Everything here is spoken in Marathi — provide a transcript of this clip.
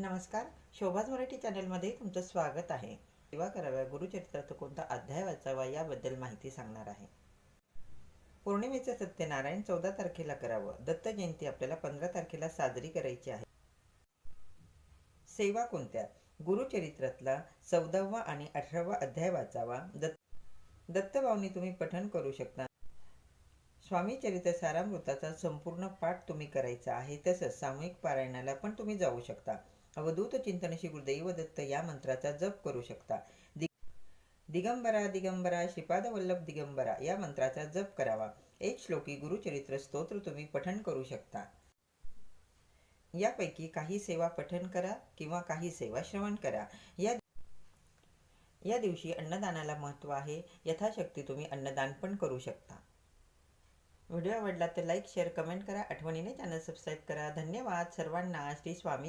नमस्कार. शोभाज मराठी चॅनलमध्ये तुमचं स्वागत आहे. सेवा कराव्या गुरुचरित्रात कोणता अध्याय वाचावा याबद्दल माहिती सांगणार आहे. पौर्णिमेचं सत्यनारायण चौदा तारखेला करावं. दत्त जयंती आपल्याला पंधरा तारखेला साजरी करायची आहे. सेवा कोणत्या? गुरुचरित्रातला चौदावा आणि अठरावा अध्याय वाचावा. दत्त दत्तभावनी तुम्ही पठण करू शकता. स्वामी चरित्र सारामृताचा संपूर्ण पाठ तुम्ही करायचा आहे. तसंच सामूहिक पारायणाला पण तुम्ही जाऊ शकता. अवधूत चिंतन श्री गुरुदैव या मंत्राचा जप करू शकता. दि दिगंबरा दिगंबरा श्रीपाद वल्लभ दिगंबरा या मंत्राचा जप करावा. एक श्लोकी गुरुचरित्र स्तोत्र तुम्ही पठण करू शकता. यापैकी काही सेवा पठण करा किंवा काही सेवा श्रवण करा. या या दिवशी अन्नदानाला महत्त्व आहे. यथाशक्ती तुम्ही अन्नदान पण करू शकता. व्हिडिओ आवडला तर लाईक शेअर कमेंट करा. आठवणीने चॅनल सबस्क्राईब करा. धन्यवाद. सर्वांना श्री स्वामी